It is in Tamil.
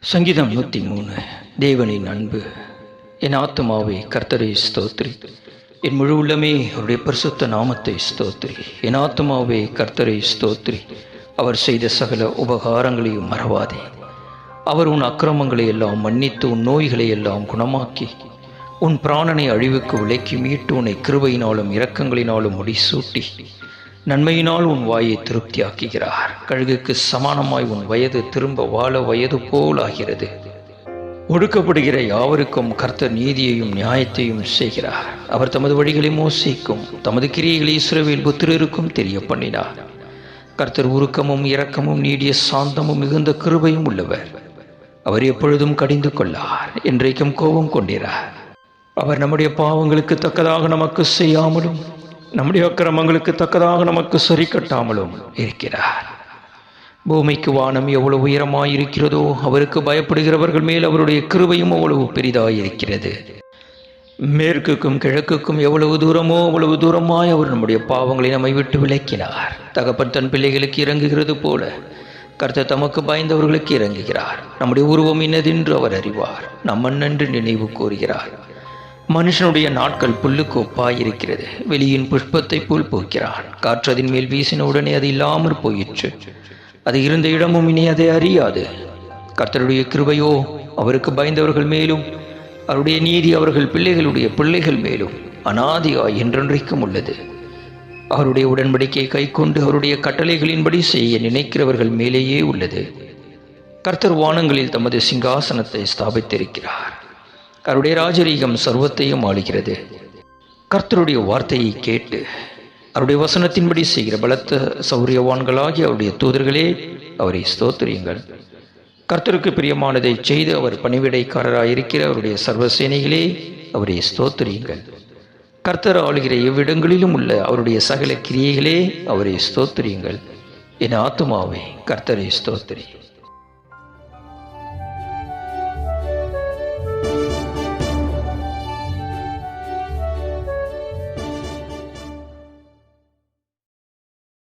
சங்கீதம் நூற்றி மூணு. தேவனின் அன்பு என் ஆத்மாவை கர்த்தரை ஸ்தோத்ரி. என் முழு உள்ளமே அவருடைய பரிசுத்த நாமத்தை ஸ்தோத்ரி. என் ஆத்மாவை கர்த்தரை ஸ்தோத்ரி. அவர் செய்த சகல உபகாரங்களையும் மறவாதே. அவர் உன் அக்கிரமங்களை எல்லாம் மன்னித்து உன் நோய்களை எல்லாம் குணமாக்கி உன் பிராணனை அழிவுக்கு விலக்கி மீட்டு உன்னை கிருபையினாலும் இரக்கங்களினாலும் முடிசூட்டி நன்மையினால் உன் வாயை திருப்தியாக்குகிறார். கழுகுக்கு சமானமாய் உன் வயது திரும்ப வாழ வயது போல் ஆகிறது. ஒடுக்கப்படுகிற யாவருக்கும் கர்த்தர் நீதியையும் நியாயத்தையும் செய்கிறார். அவர் தமது வழிகளை மோசிக்கும் தமது கிரியைகளை இஸ்ரவேல் புத்திரருக்கும் தெரிய பண்ணினார் கர்த்தர் உருக்கமும் இரக்கமும் நீடிய சாந்தமும் மிகுந்த கிருபையும் உள்ளவர். அவர் எப்பொழுதும் கடிந்து கொள்ளார் என்றைக்கும் கோபம் கொண்டிறார் அவர் நம்முடைய பாவங்களுக்கு தக்கதாக நமக்கு செய்யாமலும் நம்முடைய அக்கிரமங்களுக்கு தக்கதாக நமக்கு சரி கட்டாமலும் இருக்கிறார். பூமிக்கு வானம் எவ்வளவு உயரமாயிருக்கிறதோ அவருக்கு பயப்படுகிறவர்கள் மேல் அவருடைய கிருபையும் அவ்வளவு பெரிதாயிருக்கிறது. மேற்குக்கும் கிழக்குக்கும் எவ்வளவு தூரமோ அவ்வளவு தூரமாய் அவர் நம்முடைய பாவங்களை நம்மை விட்டு விலக்கினார். தகப்பன் தன் பிள்ளைகளுக்கு இறங்குகிறது போல கர்த்தர் தமக்கு பயந்தவர்களுக்கு இறங்குகிறார். நம்முடைய உருவம் இன்னதென்று அவர் அறிவார். நம் என்று நினைவு கூறுகிறார். மனுஷனுடைய நாட்கள் புல்லுக்கு இருக்கிறது வெளியின் புஷ்பத்தை போல் போக்கிறான். காற்றதின் மேல் வீசின உடனே அது இல்லாமற் போயிற்று. அது இருந்த இடமும் இனி அதை அறியாது. கர்த்தருடைய கிருபையோ அவருக்கு பயந்தவர்கள் மேலும் அவருடைய நீதி அவர்கள் பிள்ளைகளுடைய பிள்ளைகள் மேலும் அனாதியாய் என்றென்றைக்கும் உள்ளது. அவருடைய உடன்படிக்கையை கைக்கொண்டு அவருடைய கட்டளைகளின்படி செய்ய நினைக்கிறவர்கள் மேலேயே உள்ளது. கர்த்தர் வானங்களில் தமது சிங்காசனத்தை ஸ்தாபித்திருக்கிறார். அவருடைய ராஜரீகம் சர்வத்தையும் ஆளுகிறது. கர்த்தருடைய வார்த்தையை கேட்டு அவருடைய வசனத்தின்படி செய்கிற பலத்த சௌரியவான்களாகிய அவருடைய தூதர்களே அவரை ஸ்தோத்திரியுங்கள். கர்த்தருக்கு பிரியமானதை செய்து அவர் பணிவிடைக்காரராயிருக்கிற அவருடைய சர்வசேனைகளே அவரை ஸ்தோத்திரியுங்கள். கர்த்தர் ஆளுகிற எவ்விடங்களிலும் உள்ள அவருடைய சகல கிரியைகளே அவரை ஸ்தோத்திரியுங்கள். என் ஆத்மாவை கர்த்தரை ஸ்தோத்திரி.